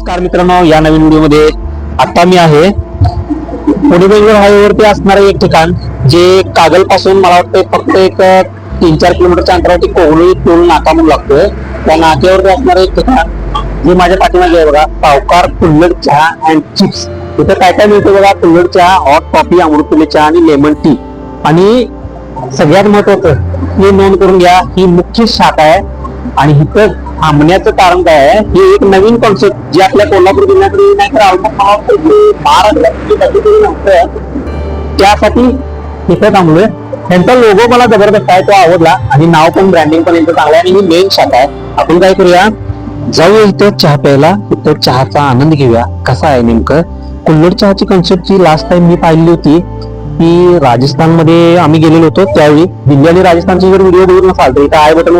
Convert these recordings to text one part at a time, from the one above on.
नमस्कार मित्रांनो या नवीन व्हिडिओमध्ये आता मी आहे. पुणे बेंगलोर हायवेवरती असणारं एक ठिकाण जे कागलपासून मला वाटतं फक्त एक तीन चार किलोमीटरच्या अंतरावरती कोहळी टोल नाका म्हणून लागतोय. त्या नाक्यावरती असणारं एक ठिकाण जे माझ्या पाठीमागे आहे बघा पावकार कुल्लड चहा अँड चिप्स इथं काय काय मिळतं बघा? कुल्लड चहा हॉट कॉफी अमृतुल्य चहा आणि लेमन टी आणि सगळ्यात महत्वाचं हे नोंद करून घ्या ही मुख्य शाखा आहे. आणि इथं थांबण्याचं कारण काय आहे? ही एक नवीन कॉन्सेप्ट जी आपल्या कोल्हापूर जिल्ह्याकडे नाही तर मला वाटतं महाराष्ट्रात त्यासाठी इथं थांबलोय. त्यांचा लोगो मला जबरदस्त आहे तो आवडला. आणि नाव पण ब्रँडिंग पण यांचं चांगलं आहे. आणि ही मेन शाखा आहे. आपण काय करूया? जाऊया इथं चहा प्यायला. इथं चहाचा आनंद घेऊया. कसा आहे नेमकं? कुल्लड चहाची कॉन्सेप्ट जी लास्ट टाइम मी पाहिली होती की राजस्थानमध्ये आम्ही गेलेलो होतो त्यावेळी. दिल्ली आणि राजस्थानचे जर व्हिडिओ बघून नसाल तर इथं आय बटन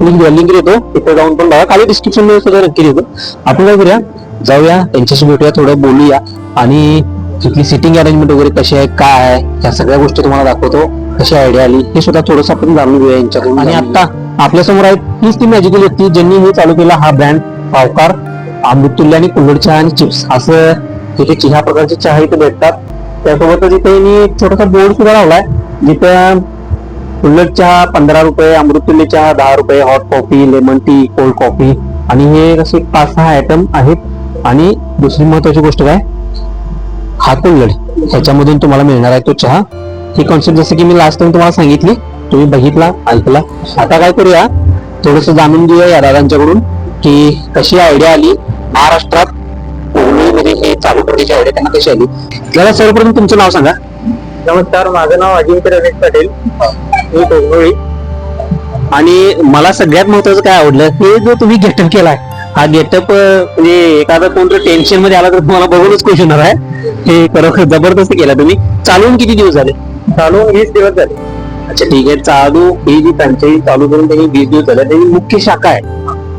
मी लिंक देतो तिथे जाऊन पण बघा खाली डिस्क्रिप्शनमध्ये सुद्धा नक्की देतो आपण काय करूया? जाऊया त्यांच्याशी भेटूया थोडं बोलूया. आणि तिथली सिटिंग अरेंजमेंट वगैरे कशी आहे काय आहे ह्या सगळ्या गोष्टी तुम्हाला दाखवतो. कशी आयडिया आली हे सुद्धा थोडंसं आपण जाणून घेऊया यांच्याकडून. आणि आता आपल्यासमोर आहेत हीच ती मॅजिकल व्यक्ती ज्यांनी हे चालू केला हा ब्रँड पावकार अमृतुल्य आणि कुल्हड चहा आणि चिप्स असं तिथे ह्या प्रकारचे चहा इथे भेटतात. त्यासोबतच इथे मी छोटासा बोर्ड सुद्धा लावलाय जिथं कुल्लड चहा पंधरा रुपये अमृतुल्य चहा दहा रुपये hot coffee lemon tea cold coffee आणि हे कसे पाच सहा आयटम आहेत. आणि दुसरी महत्वाची गोष्ट काय? हा कुल्लड ह्याच्यामधून तुम्हाला मिळणार आहे तो चहा. ही कॉन्सेप्ट जसं की मी लास्ट टाइम तुम्हाला सांगितली तुम्ही बघितला ऐकला. आता काय करूया? थोडस जाणून घेऊया या दादांच्याकडून की कशी आयडिया आली. महाराष्ट्रात कोकणीमध्ये हे चालू करायची आयडिया त्यांना कशी आली. त्याला सर्वप्रथम तुमचं नाव सांगा. नमस्कार माझं नाव अजिंक्य रमेश पटेल. मी आणि मला सगळ्यात महत्वाचं काय आवडलं हे जो तुम्ही गेटअप केलाय हा गेटअप म्हणजे एखादा कोणतं टेन्शनमध्ये आला तर तुम्हाला बघूनच खुश होणार आहे. हे खरोखर जबरदस्त केला तुम्ही. चालवून किती दिवस झाले? चालू वीस दिवस झाले. अच्छा ठीक आहे. चालू ही जी फ्रँचायझी चालू करून त्यांनी वीस दिवस झाले. त्याची मुख्य शाखा आहे.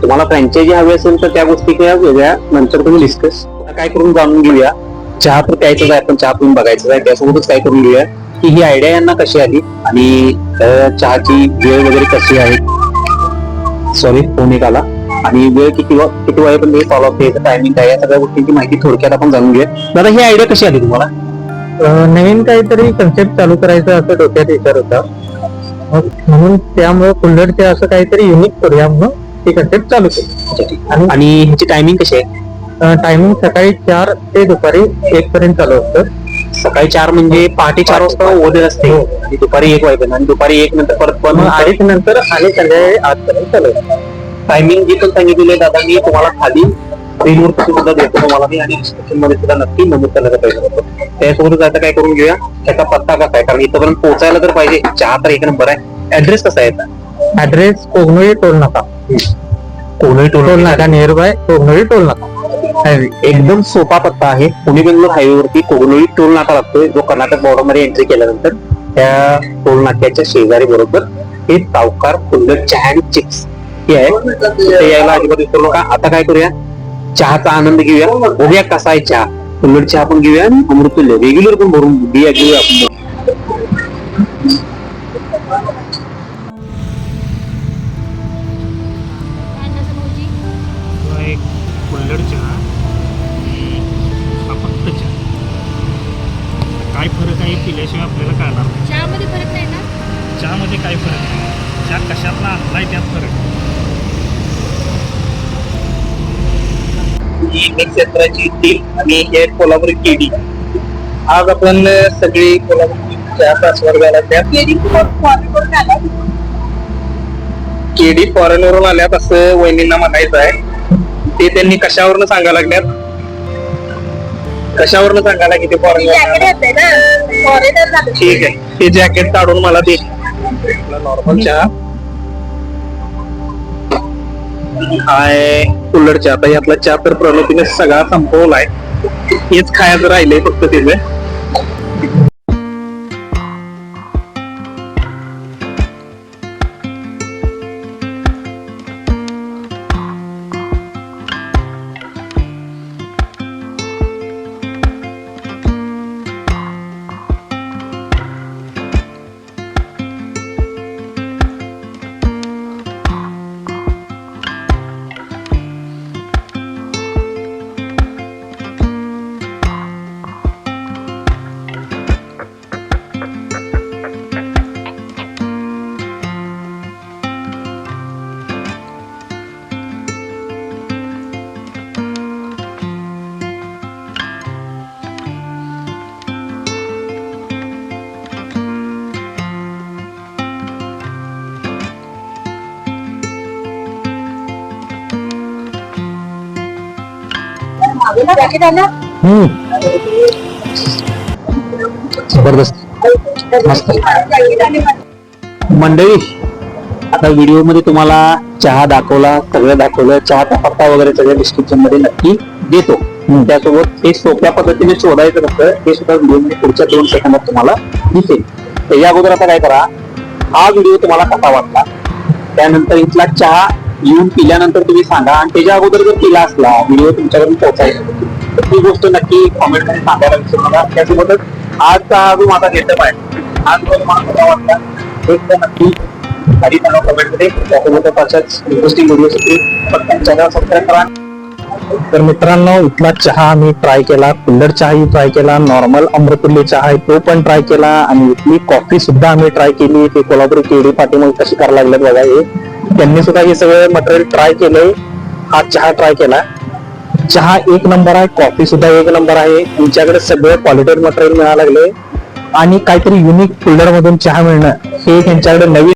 तुम्हाला फ्रँचायझी हवी असेल तर त्या गोष्टी काय वेगळ्या. नंतर तुम्ही डिस्कस काय करून जाणून घेऊया. चहा तर प्यायचंच आहे पण चहा पिऊन बघायचं आहे. त्यासोबतच काय करून घेऊया? की ही आयडिया यांना कशी आली? आणि चहाची वेळ वगैरे कशी आहे? सॉरी फोन एक आला. आणि वेळ किती वा- किती वाजेपर्यंत हे फॉलो अप टायमिंग काय या सगळ्या गोष्टींची माहिती थोडक्यात आपण जाणून घेऊया. दादा ही आयडिया कशी आली तुम्हाला? नवीन काहीतरी कन्सेप्ट चालू करायचं असं डोक्यात विचार होता. म्हणून त्यामुळे कुल्लडचे असं काहीतरी युनिक करूया म्हणून ती कन्सेप्ट चालू केली. आणि आणि ह्याची टायमिंग कशी आहे? टायमिंग सकाळी चार ते दुपारी एक पर्यंत चालू असतं. सकाळी चार म्हणजे पहाटे चार वाजता ओढेल असते. आणि दुपारी एक वाजेपर्यंत. आणि दुपारी एक नंतर परत पण अडीच नंतर आणि संध्याकाळी आठ पर्यंत चालू. टायमिंग जी पण सांगितलेली दादा मी तुम्हाला खाली स्क्रीनवर सुद्धा देतो तुम्हाला मी आणि डिस्क्रिप्शनमध्ये सुद्धा नक्की नमूद करण्याचा प्रयत्न करतो त्यासोबतच आता काय करून घेऊया त्याचा पत्ता कसा आहे? कारण इथपर्यंत पोहोचायला तर पाहिजे. चहा तर एक नंबर आहे. ऍड्रेस कसा आहे? ऍड्रेस कोगनोळी टोल नाका. कोणही टोल नाका. नियर बाय कोगनोळी टोल नाका. हायवे एकदम सोपा पत्ता आहे. पुणे बेंगलोर हायवेवरती कोगनोळी टोल नाका लागतोय जो कर्नाटक बॉर्डरमध्ये एंट्री केल्यानंतर त्या टोल नाक्याच्या शेजारी बरोबर हे सावकार कुल्लड चहा आणि चिप्स हे आहे. तिथे यायला अजिबात विसरू नका. आता काय करूया? चहाचा आनंद घेऊया. बघूया कसा आहे चहा. कुल्लड चहा पण घेऊया आणि अमृतुल्य रेग्युलर पण भरून बिया घेऊया आपण. चहा कशातला आणलाय त्यात फरक? क्षेत्राची टीम आणि हे कोल्हापुरी केडी आज आपण सगळी कोल्हापुरी त्या केडी फॉरेन वरून आल्यात असं वहिनींना म्हणायचं आहे. ते त्यांनी कशावरनं सांगायला लागल्यात? कशावरनं सांगायला की ते फॉरेन ठीक आहे. ते जॅकेट काढून मला दे. नॉर्मल चहा हाय कुल्लड चहा आता यातला चहा तर प्रणतीने सगळा संपवलाय हेच खायचं राहिलंय फक्त तिथे हम्म. जबरदस्त. मस्त. मंडळी आता व्हिडिओमध्ये तुम्हाला चहा दाखवला सगळं दाखवलं चहाचा पत्ता वगैरे सगळ्या डिस्क्रिप्शनमध्ये नक्की देतो. त्यासोबत हे सोप्या पद्धतीने शोधायचं कसं हे सुद्धा व्हिडिओमध्ये पुढच्या दोन सेकंदात तुम्हाला दिसेल. त्याच्या अगोदर आता काय करा हा व्हिडिओ तुम्हाला कसा वाटला त्यानंतर इथला चहा येऊन पिल्यानंतर तुम्ही सांगा. आणि त्याच्या अगोदर जर पिला असला व्हिडिओ तुमच्याकडून पोहोचायला तर ती गोष्ट नक्की कॉमेंटमध्ये सांगायला विसरू नका. त्यासोबतच आजचा हा जो माझा गेटअप आहे आज जो मला वाटला एक तर नक्की आणि मला कमेंटमध्ये. त्यासोबतच अशाच इंटरेस्टिंग व्हिडिओसाठी फक्त चॅनल सबस्क्राईब करा. तर मित्रांनो इथला चहा मी ट्राय केला. कुल्लर चहाही ट्राय केला. नॉर्मल अमृतुल्य चहा आहे तो पण ट्राय केला. आणि इथली कॉफी सुद्धा आम्ही ट्राय केली. ते कोल्हापुरी केळी पाठीमागे कशी करायला लागल्यात बघा हे. त्यांनी सुद्धा हे सगळं मटेरियल ट्राय केलंय हा चहा ट्राय केला. चहा एक नंबर आहे कॉफी सुद्धा एक नंबर आहे. तुमच्याकडे सगळं क्वालिटेड मटेरियल मिळायला लागले. आणि काहीतरी युनिक फिल्डर मधून चहा मिळणं हे त्यांच्याकडे नवीन